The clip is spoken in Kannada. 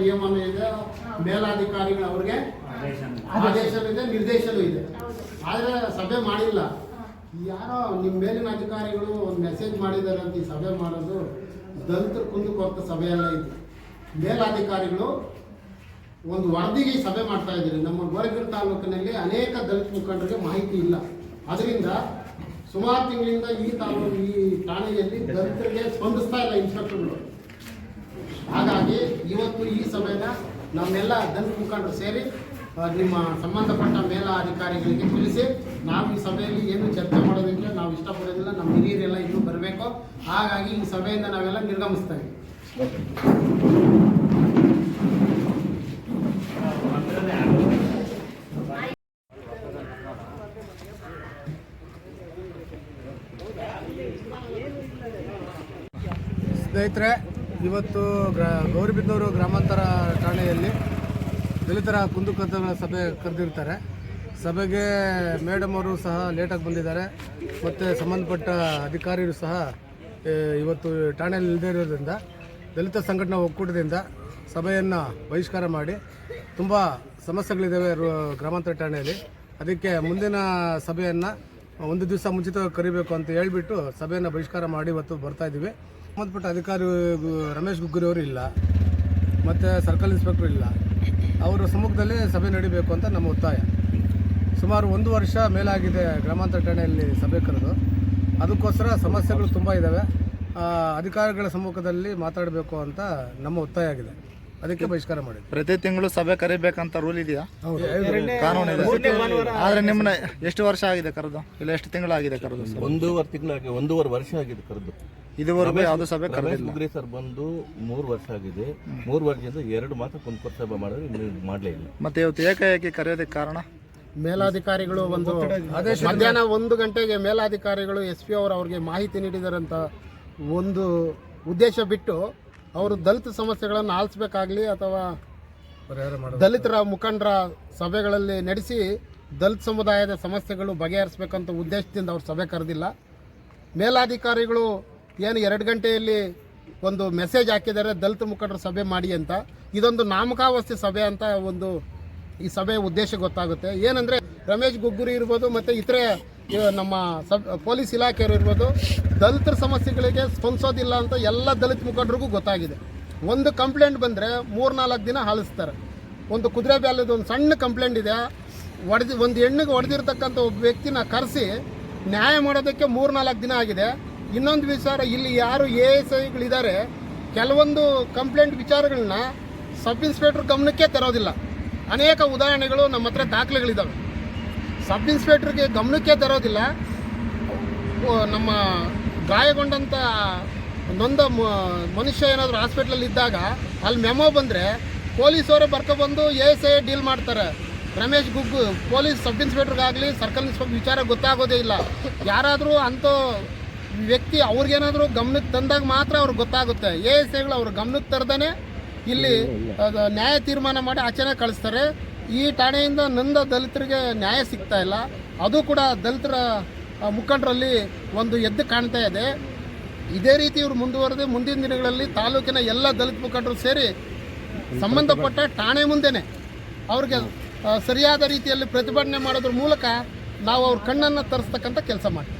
ನಿಯಮನೂ ಇದೆ ಮೇಲಾಧಿಕಾರಿಗಳು ಅವ್ರಿಗೆ ಆದೇಶನೂ ಇದೆ ನಿರ್ದೇಶನೂ ಇದೆ. ಆದರೆ ಸಭೆ ಮಾಡಿಲ್ಲ. ಯಾರೋ ನಿಮ್ಮ ಮೇಲಿನ ಅಧಿಕಾರಿಗಳು ಒಂದು ಮೆಸೇಜ್ ಮಾಡಿದ್ದಾರೆ ಅಂತ ಈ ಸಭೆ ಮಾಡೋದು ದಂತ್ರ ಕುಂದು ಕೊರತ ಸಭೆಯೆಲ್ಲ ಇದೆ. ಮೇಲಾಧಿಕಾರಿಗಳು ಒಂದು ವರದಿಗೆ ಸಭೆ ಮಾಡ್ತಾ ಇದ್ದೀರಿ. ನಮ್ಮ ಗೋರಗಿರಿ ತಾಲೂಕಿನಲ್ಲಿ ಅನೇಕ ದಲಿತ ಮುಖಂಡರಿಗೆ ಮಾಹಿತಿ ಇಲ್ಲ. ಅದರಿಂದ ಸುಮಾರು ತಿಂಗಳಿಂದ ಈ ತಾಲೂಕು ಈ ಠಾಣೆಯಲ್ಲಿ ದಲಿತರಿಗೆ ಸ್ಪಂದಿಸ್ತಾ ಇಲ್ಲ ಇನ್ಸ್ಪೆಕ್ಟರ್ಗಳು. ಹಾಗಾಗಿ ಇವತ್ತು ಈ ಸಭೆನ ನಮ್ಮೆಲ್ಲ ದಲಿತ ಮುಖಂಡರು ಸೇರಿ ನಿಮ್ಮ ಸಂಬಂಧಪಟ್ಟ ಮೇಲಾಧಿಕಾರಿಗಳಿಗೆ ತಿಳಿಸಿ, ನಾವು ಈ ಸಭೆಯಲ್ಲಿ ಏನು ಚರ್ಚೆ ಮಾಡೋದಕ್ಕೆ ನಾವು ಇಷ್ಟಪಡೋದಿಲ್ಲ, ನಮ್ಮ ಹಿರಿಯರೆಲ್ಲ ಇನ್ನೂ ಬರಬೇಕು. ಹಾಗಾಗಿ ಈ ಸಭೆಯಿಂದ ನಾವೆಲ್ಲ ನಿರ್ಗಮಿಸ್ತೇವೆ ಸ್ನೇಹಿತರೆ ಇವತ್ತು ಗ್ರಾ ಗೌರಿಬಿದ್ದವರು ಗ್ರಾಮಾಂತರ ಠಾಣೆಯಲ್ಲಿ ದಲಿತರ ಕುಂದುಕೊರತೆಗಳ ಸಭೆ ಕರೆದಿರ್ತಾರೆ. ಸಭೆಗೆ ಮೇಡಮ್ ಅವರು ಸಹ ಲೇಟಾಗಿ ಬಂದಿದ್ದಾರೆ. ಮತ್ತು ಸಂಬಂಧಪಟ್ಟ ಅಧಿಕಾರಿಗಳು ಸಹ ಇವತ್ತು ಠಾಣೆಯಲ್ಲಿ ಇಲ್ಲದೇ ಇರೋದ್ರಿಂದ, ದಲಿತ ಸಂಘಟನಾ ಒಕ್ಕೂಟದಿಂದ ಸಭೆಯನ್ನು ಬಹಿಷ್ಕಾರ ಮಾಡಿ ತುಂಬ ಸಮಸ್ಯೆಗಳಿದ್ದಾವೆ ಗ್ರಾಮಾಂತರ ಠಾಣೆಯಲ್ಲಿ. ಅದಕ್ಕೆ ಮುಂದಿನ ಸಭೆಯನ್ನು ಒಂದು ದಿವಸ ಮುಂಚಿತವಾಗಿ ಕರಿಬೇಕು ಅಂತ ಹೇಳಿಬಿಟ್ಟು ಸಭೆಯನ್ನು ಬಹಿಷ್ಕಾರ ಮಾಡಿ ಇವತ್ತು ಬರ್ತಾ ಇದ್ದೀವಿ. ಸಂಬಂಧಪಟ್ಟ ಅಧಿಕಾರಿ ರಮೇಶ್ ಗುಗ್ಗುರಿ ಅವರು ಇಲ್ಲ, ಮತ್ತು ಸರ್ಕಲ್ ಇನ್ಸ್ಪೆಕ್ಟರ್ ಇಲ್ಲ. ಅವರ ಸಮ್ಮುಖದಲ್ಲಿ ಸಭೆ ನಡೀಬೇಕು ಅಂತ ನಮ್ಮ ಒತ್ತಾಯ. ಸುಮಾರು ಒಂದು ವರ್ಷ ಮೇಲಾಗಿದೆ ಗ್ರಾಮಾಂತರ ಠಾಣೆಯಲ್ಲಿ ಸಭೆ ಕರೆದು. ಅದಕ್ಕೋಸ್ಕರ ಸಮಸ್ಯೆಗಳು ತುಂಬ ಇದ್ದಾವೆ ಅಧಿಕಾರಿಗಳ ಸಮ್ಮುಖದಲ್ಲಿ ಮಾತಾಡಬೇಕು ಅಂತ ನಮ್ಮ ಒತ್ತಾಯ ಆಗಿದೆ. ಅದಕ್ಕೆ ಬಹಿಷ್ಕಾರ ಮಾಡಿ ಪ್ರತಿ ತಿಂಗಳು ಸಭೆ ಕರಿಬೇಕಂತ ರೂಲ್ ಇದೆಯಾ? ಕಾನೂನು ಇದೆ. ಆದ್ರೆ ನಿಮ್ಮನ್ನ ಎಷ್ಟು ವರ್ಷ ಆಗಿದೆ ಕರೆದು? ಇಲ್ಲ ಎಷ್ಟು ತಿಂಗಳಾಗಿದೆ ಕರೆದು ಸರ್ ಒಂದೂವರೆ ತಿಂಗಳಾಗಿ ಒಂದೂವರೆ ವರ್ಷ ಆಗಿದೆ ಕರೆದು. ಇದುವರೆಗೂ ಯಾವುದು ಸಭೆ ರಮೇಶ್ ಕರೆದಿಲ್ಲ? ಮುಗ್ರಿ ಸರ್ ಬಂದು ಮೂರು ವರ್ಷ ಆಗಿದೆ. ಮೂರು ವರ್ಷದಿಂದ ಎರಡು ಮಾತ್ರ ಕುಂದ್ಕೊರ್ ಸಭೆ ಮಾಡಿದ್ರೆ ಇನ್ನು ಮಾಡಲೇ ಇಲ್ಲ. ಮತ್ತೆ ಇವತ್ತು ಏಕಾಏಕಿ ಕರೆಯೋದಕ್ಕೆ ಕಾರಣ? ಮೇಲಾಧಿಕಾರಿಗಳು ಒಂದು ಮಧ್ಯಾಹ್ನ ಒಂದು ಗಂಟೆಗೆ ಮೇಲಾಧಿಕಾರಿಗಳು ಎಸ್ ಪಿ ಅವರು ಅವ್ರಿಗೆ ಮಾಹಿತಿ ನೀಡಿದಾರಂತ ಒಂದು ಉದ್ದೇಶ ಬಿಟ್ಟು ಅವರು ದಲಿತ ಸಮಸ್ಯೆಗಳನ್ನು ಆಲಿಸ್ಬೇಕಾಗ್ಲಿ ಅಥವಾ ದಲಿತರ ಮುಖಂಡರ ಸಭೆಗಳಲ್ಲಿ ನಡೆಸಿ ದಲಿತ ಸಮುದಾಯದ ಸಮಸ್ಯೆಗಳು ಬಗೆಹರಿಸಬೇಕಂತ ಉದ್ದೇಶದಿಂದ ಅವ್ರು ಸಭೆ ಕರೆದಿಲ್ಲ. ಮೇಲಾಧಿಕಾರಿಗಳು ಏನು ಎರಡು ಗಂಟೆಯಲ್ಲಿ ಒಂದು ಮೆಸೇಜ್ ಹಾಕಿದ್ದಾರೆ ದಲಿತ ಮುಖಂಡರ ಸಭೆ ಮಾಡಿ ಅಂತ. ಇದೊಂದು ನಾಮಕಾವಸ್ಥೆ ಸಭೆ ಅಂತ ಒಂದು ಈ ಸಭೆಯ ಉದ್ದೇಶ ಗೊತ್ತಾಗುತ್ತೆ. ಏನಂದರೆ ರಮೇಶ್ ಗುಗ್ಗುರಿ ಇರ್ಬೋದು ಮತ್ತು ಇತರೆ ನಮ್ಮ ಸಬ್ ಪೊಲೀಸ್ ಇಲಾಖೆಯವರು ಇರ್ಬೋದು, ದಲಿತರ ಸಮಸ್ಯೆಗಳಿಗೆ ಸ್ಪಂದಿಸೋದಿಲ್ಲ ಅಂತ ಎಲ್ಲ ದಲಿತ ಮುಖಂಡರಿಗೂ ಗೊತ್ತಾಗಿದೆ. ಒಂದು ಕಂಪ್ಲೇಂಟ್ ಬಂದರೆ ಮೂರ್ನಾಲ್ಕು ದಿನ ಹಾಲಿಸ್ತಾರೆ. ಒಂದು ಕುದುರೆ ಬ್ಯಾಲದ ಒಂದು ಸಣ್ಣ ಕಂಪ್ಲೇಂಟ್ ಇದೆ. ಹೊಡೆದು ಒಂದು ಹೆಣ್ಣಿಗೆ ಹೊಡೆದಿರ್ತಕ್ಕಂಥ ಒಬ್ಬ ವ್ಯಕ್ತಿನ ಕರೆಸಿ ನ್ಯಾಯ ಮಾಡೋದಕ್ಕೆ ಮೂರ್ನಾಲ್ಕು ದಿನ ಆಗಿದೆ. ಇನ್ನೊಂದು ವಿಚಾರ, ಇಲ್ಲಿ ಯಾರು ಎ ಎಸ್ ಐಗಳಿದ್ದಾರೆ, ಕೆಲವೊಂದು ಕಂಪ್ಲೇಂಟ್ ವಿಚಾರಗಳನ್ನ ಸಬ್ ಇನ್ಸ್ಪೆಕ್ಟರ್ ಗಮನಕ್ಕೆ ತರೋದಿಲ್ಲ. ಅನೇಕ ಉದಾಹರಣೆಗಳು ನಮ್ಮ ಹತ್ರ ದಾಖಲೆಗಳಿದ್ದಾವೆ ಸಬ್ ಇನ್ಸ್ಪೆಕ್ಟರ್ಗೆ ಗಮನಕ್ಕೆ ತರೋದಿಲ್ಲ. ನಮ್ಮ ಗಾಯಗೊಂಡಂಥ ನೊಂದ ಮನುಷ್ಯ ಏನಾದರೂ ಹಾಸ್ಪಿಟ್ಲಲ್ಲಿ ಇದ್ದಾಗ ಅಲ್ಲಿ ಮೆಮೊ ಬಂದರೆ ಪೊಲೀಸವರು ಬರ್ಕೊಬಂದು ಎ ಎಸ್ ಐ ಡೀಲ್ ಮಾಡ್ತಾರೆ. ರಮೇಶ್ ಗುಗ್ಗು ಪೊಲೀಸ್ ಸಬ್ ಇನ್ಸ್ಪೆಕ್ಟರ್ಗಾಗಲಿ ಸರ್ಕಲ್ ಇನ್ಸ್ಪೆಕ್ಟರ್ ವಿಚಾರ ಗೊತ್ತಾಗೋದೇ ಇಲ್ಲ. ಯಾರಾದರೂ ಅಂಥ ವ್ಯಕ್ತಿ ಅವ್ರಿಗೇನಾದರೂ ಗಮನಕ್ಕೆ ತಂದಾಗ ಮಾತ್ರ ಅವ್ರಿಗೆ ಗೊತ್ತಾಗುತ್ತೆ. ಎ ಎಸ್ ಐಗಳು ಅವ್ರ ಗಮನಕ್ಕೆ ತರದೇ ಇಲ್ಲಿ. ಅದು ನ್ಯಾಯ ತೀರ್ಮಾನ ಮಾಡಿ ಆಚೆನೇ ಕಳಿಸ್ತಾರೆ. ಈ ಠಾಣೆಯಿಂದ ನೊಂದ ದಲಿತರಿಗೆ ನ್ಯಾಯ ಸಿಗ್ತಾ ಇಲ್ಲ. ಅದು ಕೂಡ ದಲಿತರ ಮುಖಂಡರಲ್ಲಿ ಒಂದು ಎದ್ದು ಕಾಣ್ತಾ ಇದೆ. ಇದೇ ರೀತಿ ಇವರು ಮುಂದುವರೆದು ಮುಂದಿನ ದಿನಗಳಲ್ಲಿ ತಾಲೂಕಿನ ಎಲ್ಲ ದಲಿತ ಮುಖಂಡರು ಸೇರಿ ಸಂಬಂಧಪಟ್ಟ ಠಾಣೆ ಮುಂದೆನೆ ಅವ್ರಿಗೆ ಸರಿಯಾದ ರೀತಿಯಲ್ಲಿ ಪ್ರತಿಭಟನೆ ಮಾಡೋದ್ರ ಮೂಲಕ ನಾವು ಅವ್ರ ಕಣ್ಣನ್ನು ತರಿಸ್ತಕ್ಕಂಥ ಕೆಲಸ ಮಾಡ್ತೀವಿ.